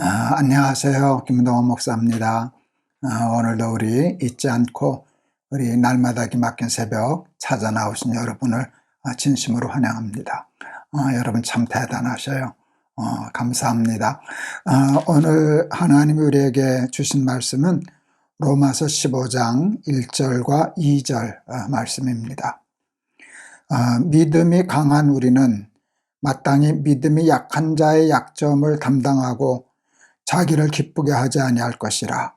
아, 안녕하세요. 김동원 목사입니다. 아, 오늘도 우리 잊지 않고 우리 날마다 기막힌 새벽 찾아 나오신 여러분을 아, 진심으로 환영합니다. 아, 여러분 참 대단하셔요. 어, 감사합니다. 아, 오늘 하나님이 우리에게 주신 말씀은 로마서 15장 1절과 2절 아, 말씀입니다. 아, 믿음이 강한 우리는 마땅히 믿음이 약한 자의 약점을 담당하고 자기를 기쁘게 하지 아니할 것이라.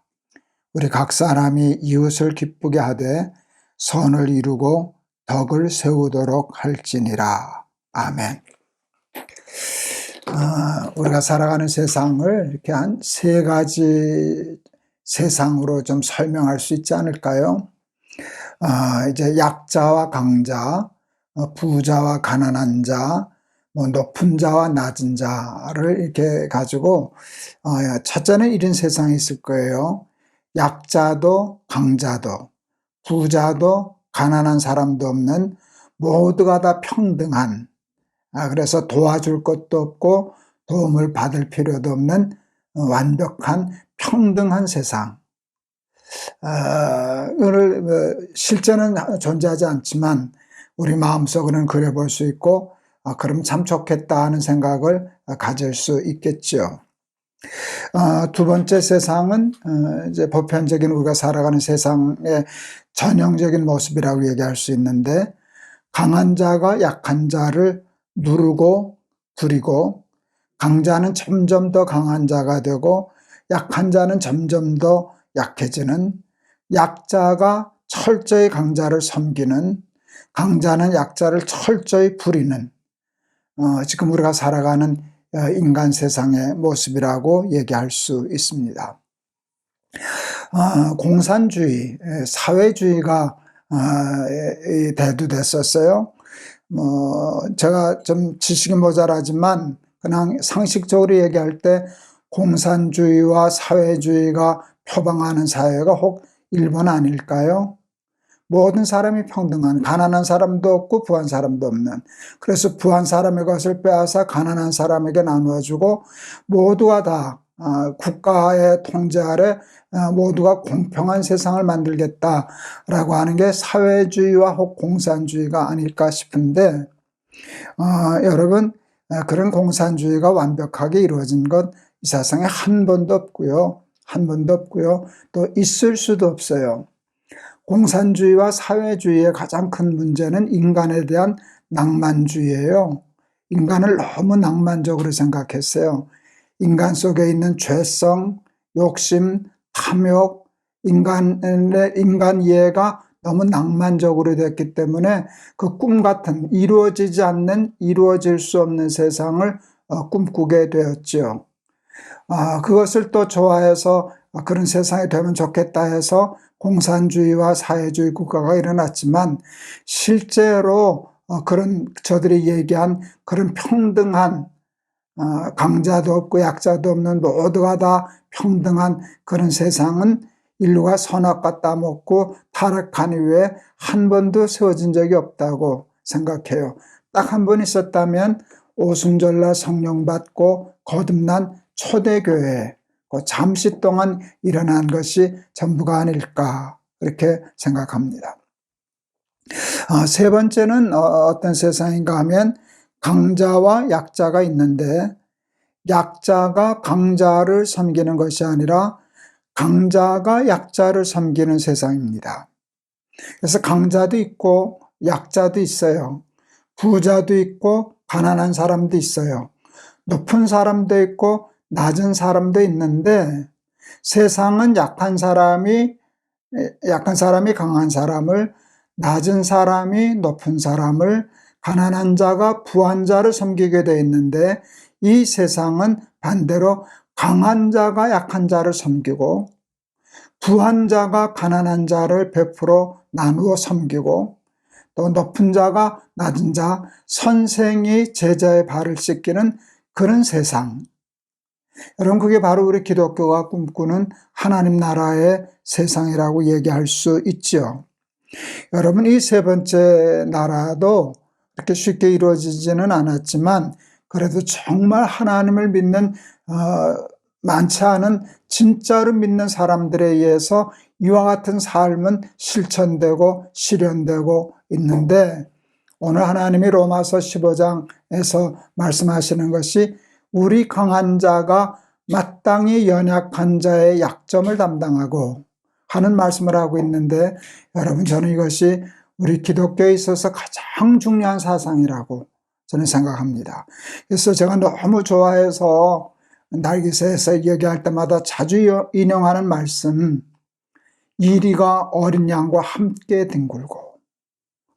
우리 각 사람이 이웃을 기쁘게 하되 선을 이루고 덕을 세우도록 할지니라. 아멘. 어, 우리가 살아가는 세상을 이렇게 한 세 가지 세상으로 좀 설명할 수 있지 않을까요? 어, 이제 약자와 강자, 어, 부자와 가난한 자, 뭐 높은 자와 낮은 자를 이렇게 가지고 어, 첫째는 이런 세상이 있을 거예요. 약자도 강자도 부자도 가난한 사람도 없는 모두가 다 평등한 아, 그래서 도와줄 것도 없고 도움을 받을 필요도 없는 완벽한 평등한 세상. 아, 오늘 뭐 실제는 존재하지 않지만 우리 마음속으로는 그래 볼수 있고 아, 그럼 참 좋겠다 하는 생각을 가질 수 있겠죠. 아, 두 번째 세상은 어, 이제 보편적인 우리가 살아가는 세상의 전형적인 모습이라고 얘기할 수 있는데 강한 자가 약한 자를 누르고 부리고 강자는 점점 더 강한 자가 되고 약한 자는 점점 더 약해지는 약자가 철저히 강자를 섬기는 강자는 약자를 철저히 부리는 어, 지금 우리가 살아가는 어, 인간 세상의 모습이라고 얘기할 수 있습니다. 어, 공산주의, 사회주의가 어, 대두됐었어요. 뭐 제가 좀 지식이 모자라지만 그냥 상식적으로 얘기할 때 공산주의와 사회주의가 표방하는 사회가 혹 일본 아닐까요? 모든 사람이 평등한 가난한 사람도 없고 부한 사람도 없는. 그래서 부한 사람의 것을 빼앗아 가난한 사람에게 나누어주고 모두가 다 어, 국가의 통제 아래 어, 모두가 공평한 세상을 만들겠다라고 하는 게 사회주의와 혹 공산주의가 아닐까 싶은데 어, 여러분 그런 공산주의가 완벽하게 이루어진 것이 세상에 한 번도 없고요. 한 번도 없고요. 또 있을 수도 없어요 공산주의와 사회주의의 가장 큰 문제는 인간에 대한 낭만주의예요. 인간을 너무 낭만적으로 생각했어요. 인간 속에 있는 죄성, 욕심, 탐욕, 인간의 인간 이해가 너무 낭만적으로 됐기 때문에 그 꿈 같은 이루어지지 않는 이루어질 수 없는 세상을 어, 꿈꾸게 되었죠. 아, 그것을 또 좋아해서 그런 세상이 되면 좋겠다 해서 공산주의와 사회주의 국가가 일어났지만 실제로 어, 그런 저들이 얘기한 그런 평등한 어, 강자도 없고 약자도 없는 모두가 다 평등한 그런 세상은 인류가 선악과 따먹고 타락한 이후에 한 번도 세워진 적이 없다고 생각해요. 딱 한 번 있었다면 오순절날 성령 받고 거듭난 초대교회 그 잠시 동안 일어난 것이 전부가 아닐까 그렇게 생각합니다. 어, 세 번째는 어, 떤 세상인가 하면 강자와 약자가 있는데 약자가 강자를 섬기는 것이 아니라 강자가 약자를 섬기는 세상입니다. 그래서 강자도 있고 약자도 있어요. 부자도 있고 가난한 사람도 있어요. 높은 사람도 있고 낮은 사람도 있는데 세상은 약한 사람이 약한 사람이 강한 사람을 낮은 사람이 높은 사람을 가난한 자가 부한 자를 섬기게 돼 있는데 이 세상은 반대로 강한 자가 약한 자를 섬기고 부한 자가 가난한 자를 100% 나누어 섬기고 또 높은 자가 낮은 자, 선생이 제자의 발을 씻기는 그런 세상. 여러분 그게 바로 우리 기독교가 꿈꾸는 하나님 나라의 세상이라고 얘기할 수 있죠. 여러분 이 세 번째 나라도 그렇게 쉽게 이루어지지는 않았지만 그래도 정말 하나님을 믿는 어, 많지 않은 진짜로 믿는 사람들에 의해서 이와 같은 삶은 실천되고 실현되고 있는데 오늘 하나님이 로마서 15장에서 말씀하시는 것이 우리 강한 자가 마땅히 연약한 자의 약점을 담당하고 하는 말씀을 하고 있는데 여러분 저는 이것이 우리 기독교에 있어서 가장 중요한 사상이라고 저는 생각합니다. 그래서 제가 너무 좋아해서 날기새에서 얘기할 때마다 자주 인용하는 말씀 이리가 어린 양과 함께 뒹굴고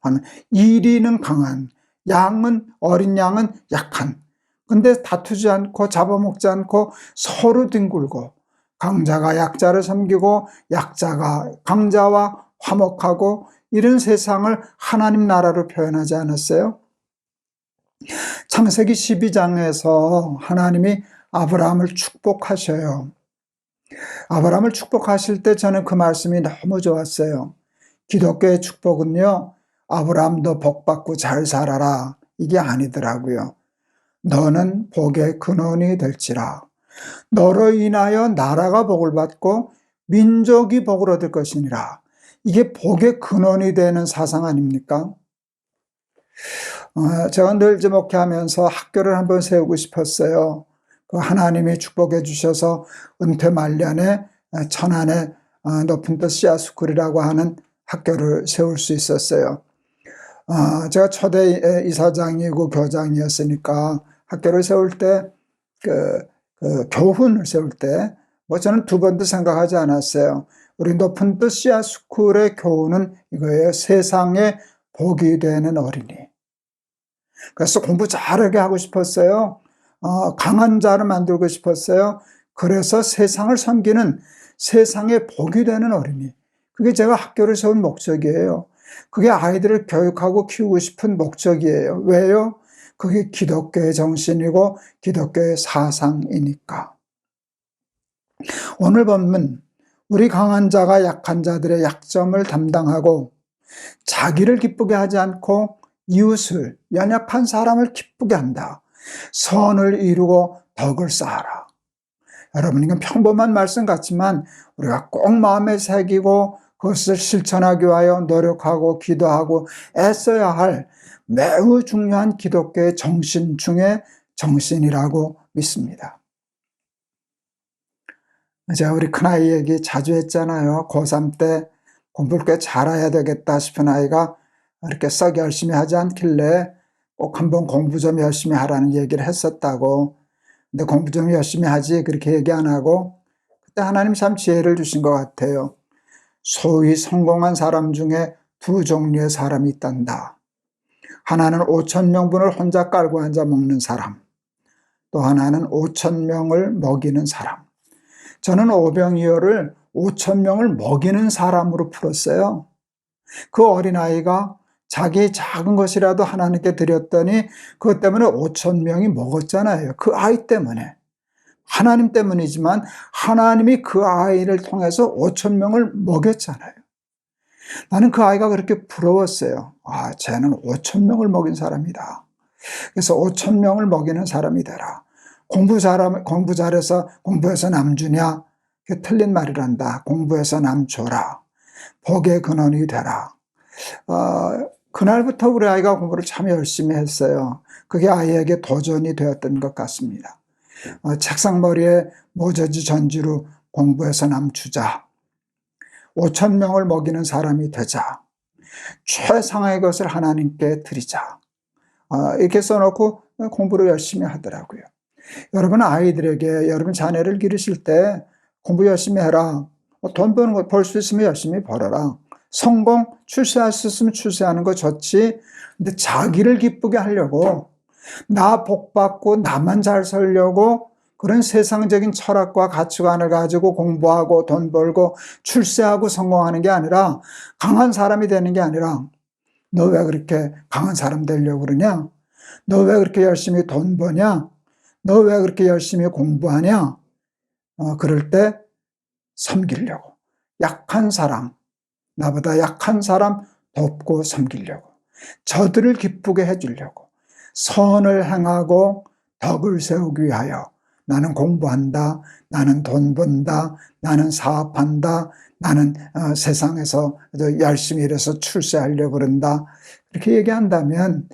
하는 이리는 강한 양은 어린 양은 약한 근데 다투지 않고 잡아먹지 않고 서로 뒹굴고 강자가 약자를 섬기고 약자가 강자와 화목하고 이런 세상을 하나님 나라로 표현하지 않았어요? 창세기 12장에서 하나님이 아브라함을 축복하셔요. 아브라함을 축복하실 때 저는 그 말씀이 너무 좋았어요. 기독교의 축복은요, 아브라함도 복 받고 잘 살아라. 이게 아니더라고요. 너는 복의 근원이 될지라. 너로 인하여 나라가 복을 받고 민족이 복을 얻을 것이니라. 이게 복의 근원이 되는 사상 아닙니까? 어, 제가 늘 목회하면서 학교를 한번 세우고 싶었어요. 그 하나님이 축복해 주셔서 은퇴 말년에 천안에 어, 높은 뜻 씨앗스쿨이라고 하는 학교를 세울 수 있었어요. 어, 제가 초대 이사장이고 교장이었으니까 학교를 세울 때, 그, 그 교훈을 세울 때, 뭐 저는 두 번도 생각하지 않았어요. 우리 높은 뜻 씨앗스쿨의 교훈은 이거예요. 세상에 복이 되는 어린이. 그래서 공부 잘하게 하고 싶었어요. 어, 강한 자를 만들고 싶었어요. 그래서 세상을 섬기는 세상에 복이 되는 어린이. 그게 제가 학교를 세운 목적이에요. 그게 아이들을 교육하고 키우고 싶은 목적이에요. 왜요? 그게 기독교의 정신이고 기독교의 사상이니까. 오늘 본문 우리 강한 자가 약한 자들의 약점을 담당하고 자기를 기쁘게 하지 않고 이웃을 연약한 사람을 기쁘게 한다. 선을 이루고 덕을 쌓아라. 여러분 이건 평범한 말씀 같지만 우리가 꼭 마음에 새기고 그것을 실천하기 위하여 노력하고 기도하고 애써야 할 매우 중요한 기독교의 정신 중에 정신이라고 믿습니다. 제가 우리 큰아이 얘기 자주 했잖아요. 고3 때 공부를 꽤 잘해야 되겠다 싶은 아이가 이렇게 썩 열심히 하지 않길래 꼭 한번 공부 좀 열심히 하라는 얘기를 했었다고. 근데 공부 좀 열심히 하지 그렇게 얘기 안 하고 그때 하나님 참 지혜를 주신 것 같아요. 소위 성공한 사람 중에 두 종류의 사람이 있단다. 하나는 5천 명분을 혼자 깔고 앉아 먹는 사람. 또 하나는 5천 명을 먹이는 사람. 저는 오병이어를 5천 명을 먹이는 사람으로 풀었어요. 그 어린아이가 자기 작은 것이라도 하나님께 드렸더니 그것 때문에 5천 명이 먹었잖아요. 그 아이 때문에. 하나님 때문이지만 하나님이 그 아이를 통해서 5천 명을 먹였잖아요. 나는 그 아이가 그렇게 부러웠어요. 아, 쟤는 5천 명을 먹인 사람이다. 그래서 5천 명을 먹이는 사람이 되라. 공부 잘 공부 잘해서 공부해서 남 주냐? 그 틀린 말이란다. 공부해서 남 줘라. 복의 근원이 되라. 어, 그날부터 우리 아이가 공부를 참 열심히 했어요. 그게 아이에게 도전이 되었던 것 같습니다. 어, 책상머리에 모저지 전지로 공부해서 남주자. 5천 명을 먹이는 사람이 되자. 최상의 것을 하나님께 드리자. 어, 이렇게 써놓고 공부를 열심히 하더라고요. 여러분 아이들에게 여러분 자녀를 기르실 때 공부 열심히 해라. 뭐돈 버는 거 벌 수 있으면 열심히 벌어라. 성공, 출세할 수 있으면 출세하는 거 좋지. 근데 자기를 기쁘게 하려고, 나 복 받고 나만 잘 살려고 그런 세상적인 철학과 가치관을 가지고 공부하고 돈 벌고 출세하고 성공하는 게 아니라 강한 사람이 되는 게 아니라 너 왜 그렇게 강한 사람 되려고 그러냐? 너 왜 그렇게 열심히 돈 버냐? 너 왜 그렇게 열심히 공부하냐? 어, 그럴 때 섬기려고. 약한 사람, 나보다 약한 사람 돕고 섬기려고. 저들을 기쁘게 해주려고. 선을 행하고 덕을 세우기 위하여 나는 공부한다, 나는 돈 번다, 나는 사업한다, 나는 어, 세상에서 열심히 일해서 출세하려고 그런다. 이렇게 얘기한다면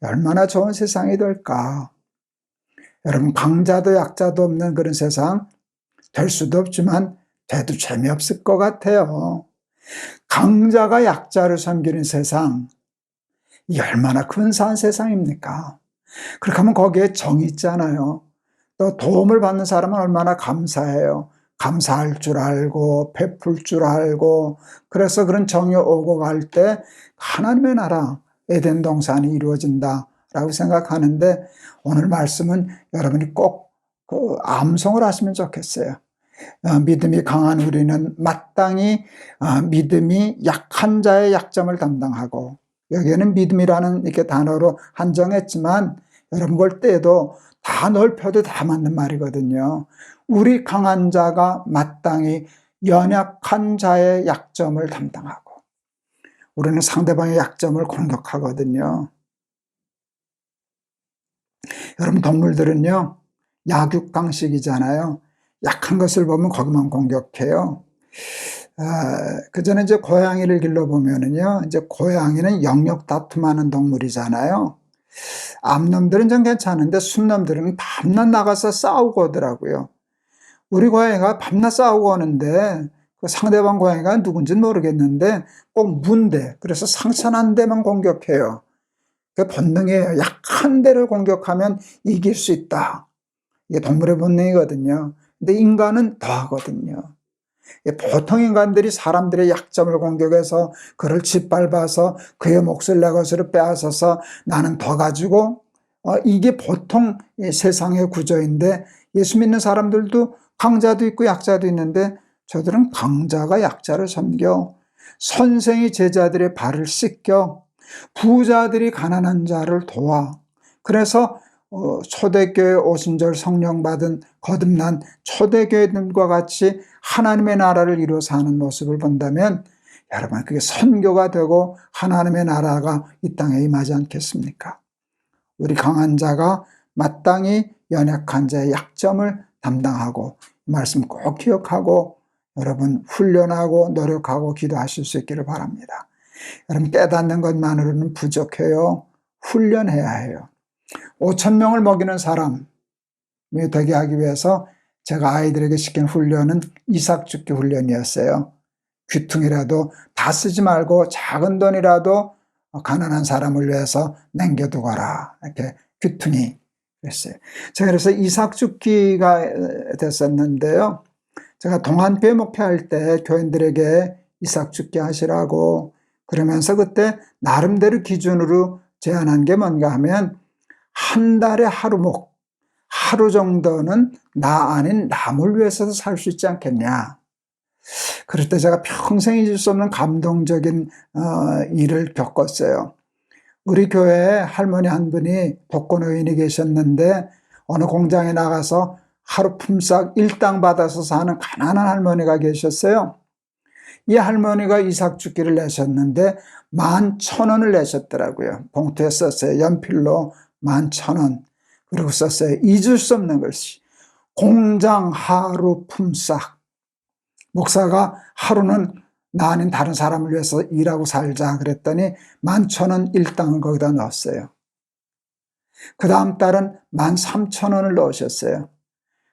얼마나 좋은 세상이 될까. 여러분, 강자도 약자도 없는 그런 세상 될 수도 없지만 돼도 재미없을 것 같아요. 강자가 약자를 섬기는 세상, 이 얼마나 근사한 세상입니까? 그렇게 하면 거기에 정이 있잖아요. 또 도움을 받는 사람은 얼마나 감사해요. 감사할 줄 알고, 베풀 줄 알고, 그래서 그런 정이 오고 갈 때 하나님의 나라, 에덴 동산이 이루어진다 라고 생각하는데 오늘 말씀은 여러분이 꼭 그 암송을 하시면 좋겠어요. 어, 믿음이 강한 우리는 마땅히 어, 믿음이 약한 자의 약점을 담당하고 여기에는 믿음이라는 이렇게 단어로 한정했지만 여러분 볼 때에도 다 넓혀도 다 맞는 말이거든요. 우리 강한 자가 마땅히 연약한 자의 약점을 담당하고 우리는 상대방의 약점을 공격하거든요. 여러분 동물들은요 약육강식이잖아요. 약한 것을 보면 거기만 공격해요. 아, 그 전에 이제 고양이를 길러보면은요, 이제 고양이는 영역 다툼하는 동물이잖아요. 암놈들은 좀 괜찮은데 순놈들은 밤낮 나가서 싸우고 오더라고요. 우리 고양이가 밤낮 싸우고 오는데 그 상대방 고양이가 누군지는 모르겠는데 꼭 문대, 그래서 상처난 데만 공격해요. 그 본능이에요. 약한 데를 공격하면 이길 수 있다. 이게 동물의 본능이거든요. 근데 인간은 더 하거든요. 보통 인간들이 사람들의 약점을 공격해서 그를 짓밟아서 그의 몫을 내 것으로 빼앗아서 나는 더 가지고 어, 이게 보통 세상의 구조인데 예수 믿는 사람들도 강자도 있고 약자도 있는데 저들은 강자가 약자를 섬겨 선생이 제자들의 발을 씻겨 부자들이 가난한 자를 도와. 그래서 어, 초대교회 오순절 성령 받은 거듭난 초대교회들과 같이 하나님의 나라를 이루어 사는 모습을 본다면 여러분 그게 선교가 되고 하나님의 나라가 이 땅에 임하지 않겠습니까? 우리 강한 자가 마땅히 연약한 자의 약점을 담당하고 말씀 꼭 기억하고 여러분 훈련하고 노력하고 기도하실 수 있기를 바랍니다. 여러분 깨닫는 것만으로는 부족해요. 훈련해야 해요. 5천 명을 먹이는 사람이 되게 하기 위해서 제가 아이들에게 시킨 훈련은 이삭 죽기 훈련이었어요. 귀퉁이라도 다 쓰지 말고 작은 돈이라도 가난한 사람을 위해서 남겨두거라. 이렇게 귀퉁이 그랬어요. 제가 그래서 이삭 죽기가 됐었는데요. 제가 동안교회 목회할 때 교인들에게 이삭 죽기 하시라고 그러면서 그때 나름대로 기준으로 제안한 게 뭔가 하면 한 달에 하루 목, 하루 정도는 나 아닌 남을 위해서도 살 수 있지 않겠냐. 그럴 때 제가 평생 잊을 수 없는 감동적인 어, 일을 겪었어요. 우리 교회에 할머니 한 분이 독거노인이 계셨는데 어느 공장에 나가서 하루 품삯 일당 받아서 사는 가난한 할머니가 계셨어요. 이 할머니가 이삭 죽기를 내셨는데 만 천 원을 내셨더라고요. 봉투에 썼어요. 연필로 만 천 원. 그리고 썼어요. 잊을 수 없는 것이 공장 하루 품삯. 목사가 하루는 나 아닌 다른 사람을 위해서 일하고 살자 그랬더니 만천원 일당을 거기다 넣었어요. 그 다음 달은 만 삼천 원을 넣으셨어요.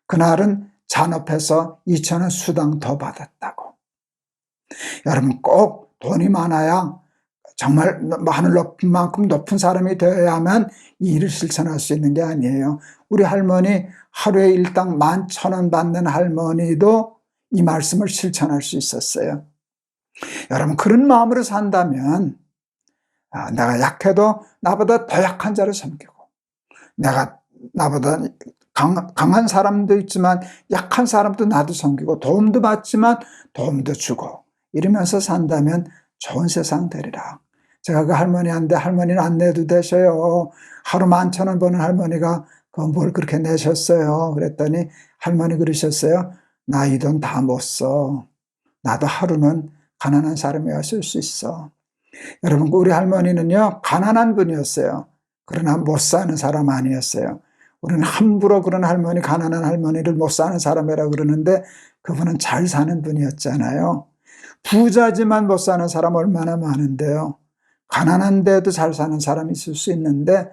그날은 잔업해서 2천 원 수당 더 받았다고. 여러분 꼭 돈이 많아야 정말 하늘 높은 만큼 높은 사람이 되어야만 이 일을 실천할 수 있는 게 아니에요. 우리 할머니 하루에 일당 만 천 원 받는 할머니도 이 말씀을 실천할 수 있었어요. 여러분 그런 마음으로 산다면 아, 내가 약해도 나보다 더 약한 자를 섬기고 내가 나보다 강, 한 사람도 있지만 약한 사람도 나도 섬기고 도움도 받지만 도움도 주고 이러면서 산다면 좋은 세상 되리라. 제가 그 할머니한테 할머니는 안 내도 되셔요. 하루 만천 원 버는 할머니가 그뭘 그렇게 내셨어요. 그랬더니 할머니 그러셨어요. 나 이 돈 다 못 써. 나도 하루는 가난한 사람이었을 수 있어. 여러분, 우리 할머니는요, 가난한 분이었어요. 그러나 못 사는 사람 아니었어요. 우리는 함부로 그런 할머니, 가난한 할머니를 못 사는 사람이라 그러는데 그분은 잘 사는 분이었잖아요. 부자지만 못 사는 사람 얼마나 많은데요. 가난한데도 잘 사는 사람이 있을 수 있는데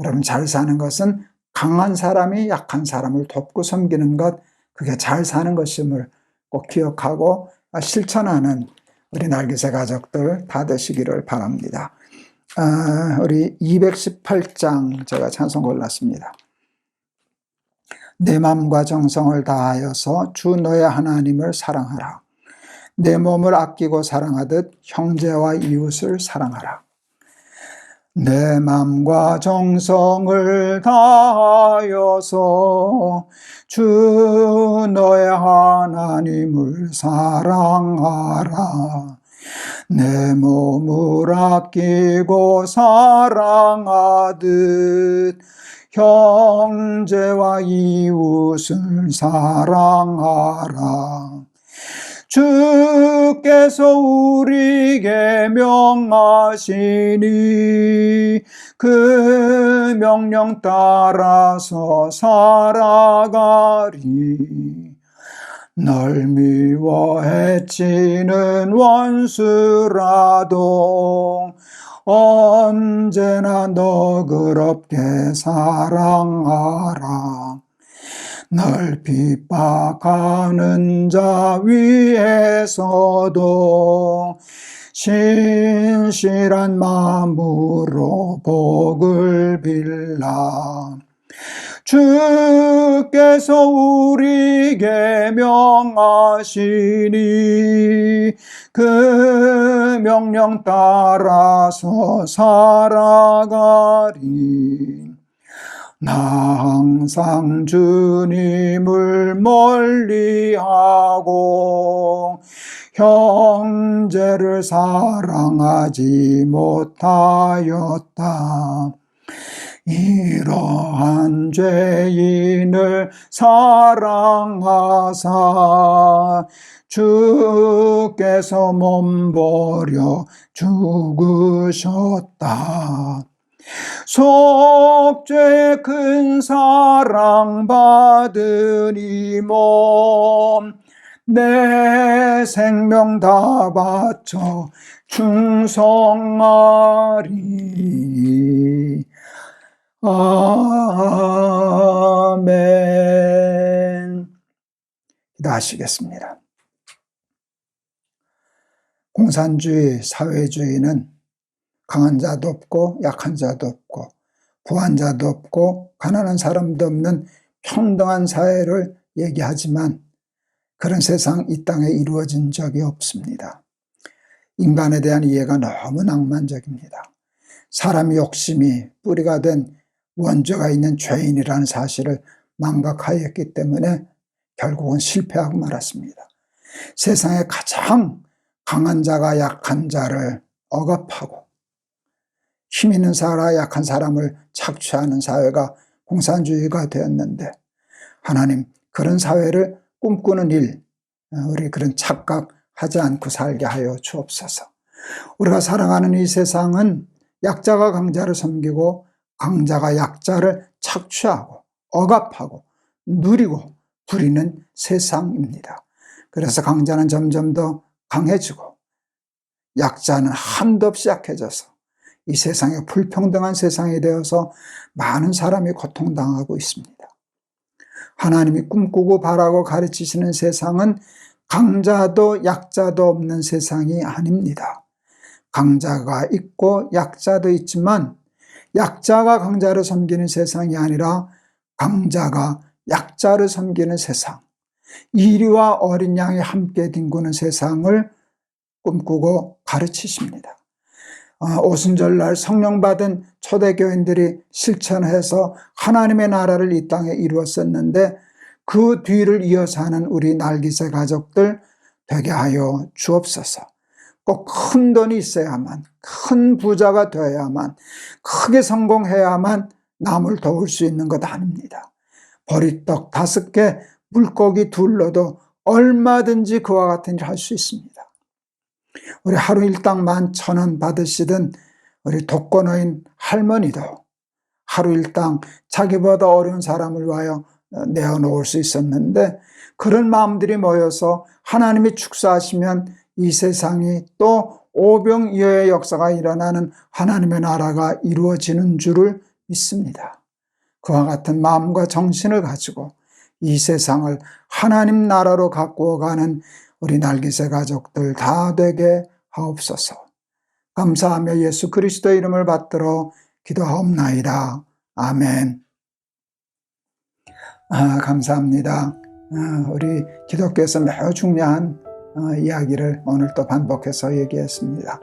여러분 잘 사는 것은 강한 사람이 약한 사람을 돕고 섬기는 것, 그게 잘 사는 것임을 꼭 기억하고 실천하는 우리 날개새 가족들 다 되시기를 바랍니다. 아, 우리 218장 제가 찬송 골랐습니다. 내 마음과 정성을 다하여서 주 너의 하나님을 사랑하라. 내 몸을 아끼고 사랑하듯 형제와 이웃을 사랑하라. 내 마음과 정성을 다하여서 주 너의 하나님을 사랑하라. 내 몸을 아끼고 사랑하듯 형제와 이웃을 사랑하라. 주께서 우리에게 명하시니 그 명령 따라서 살아가리. 널 미워 해치는 원수라도 언제나 너그럽게 사랑하라. 널 핍박하는 자 위에서도 신실한 마음으로 복을 빌라. 주께서 우리에게 명하시니 그 명령 따라서 살아가리. 나 항상 주님을 멀리하고 형제를 사랑하지 못하였다. 이러한 죄인을 사랑하사 주께서 몸버려 죽으셨다. 속죄 큰 사랑 받은 이몸내 생명 다 바쳐 충성하리. 아멘. 기도하시겠습니다. 공산주의, 사회주의는 강한 자도 없고 약한 자도 없고 부한 자도 없고 가난한 사람도 없는 평등한 사회를 얘기하지만 그런 세상 이 땅에 이루어진 적이 없습니다. 인간에 대한 이해가 너무 낭만적입니다. 사람의 욕심이 뿌리가 된 원죄가 있는 죄인이라는 사실을 망각하였기 때문에 결국은 실패하고 말았습니다. 세상에 가장 강한 자가 약한 자를 억압하고 힘 있는 사람, 약한 사람을 착취하는 사회가 공산주의가 되었는데 하나님 그런 사회를 꿈꾸는 일, 우리 그런 착각하지 않고 살게 하여 주옵소서. 우리가 살아가는 이 세상은 약자가 강자를 섬기고 강자가 약자를 착취하고 억압하고 누리고 부리는 세상입니다. 그래서 강자는 점점 더 강해지고 약자는 한도 없이 약해져서 이 세상에 불평등한 세상이 되어서 많은 사람이 고통당하고 있습니다. 하나님이 꿈꾸고 바라고 가르치시는 세상은 강자도 약자도 없는 세상이 아닙니다. 강자가 있고 약자도 있지만 약자가 강자를 섬기는 세상이 아니라 강자가 약자를 섬기는 세상. 이리와 어린 양이 함께 뒹구는 세상을 꿈꾸고 가르치십니다. 아, 오순절날 성령 받은 초대교인들이 실천해서 하나님의 나라를 이 땅에 이루었었는데 그 뒤를 이어서 하는 우리 날기새 가족들 되게 하여 주옵소서. 꼭 큰 돈이 있어야만, 큰 부자가 되어야만, 크게 성공해야만 남을 도울 수 있는 것 아닙니다. 보리떡 다섯 개, 물고기 둘러도 얼마든지 그와 같은 일할수 있습니다. 우리 하루 일당 만 천 원 받으시던 우리 독거노인 할머니도 하루 일당 자기보다 어려운 사람을 위하여 내어놓을 수 있었는데 그런 마음들이 모여서 하나님이 축사하시면 이 세상이 또 오병이어의 역사가 일어나는 하나님의 나라가 이루어지는 줄을 믿습니다. 그와 같은 마음과 정신을 가지고 이 세상을 하나님 나라로 가꾸어 가는 우리 날개새 가족들 다 되게 하옵소서. 감사하며 예수 그리스도의 이름을 받들어 기도하옵나이다. 아멘. 아, 감사합니다. 아, 우리 기독교에서 매우 중요한 어, 이야기를 오늘 또 반복해서 얘기했습니다.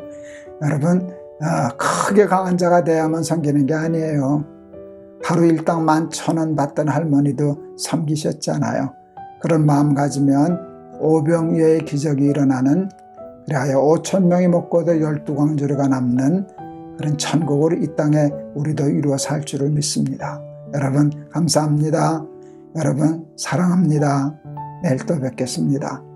여러분, 아, 크게 강한 자가 돼야만 섬기는 게 아니에요. 하루 일당 만 천 원 받던 할머니도 섬기셨잖아요. 그런 마음 가지면 오병이어의 기적이 일어나는 그리하여 오천 명이 먹고도 열두 광주리가 남는 그런 천국을 이 땅에 우리도 이루어 살 줄을 믿습니다. 여러분 감사합니다. 여러분 사랑합니다. 내일 또 뵙겠습니다.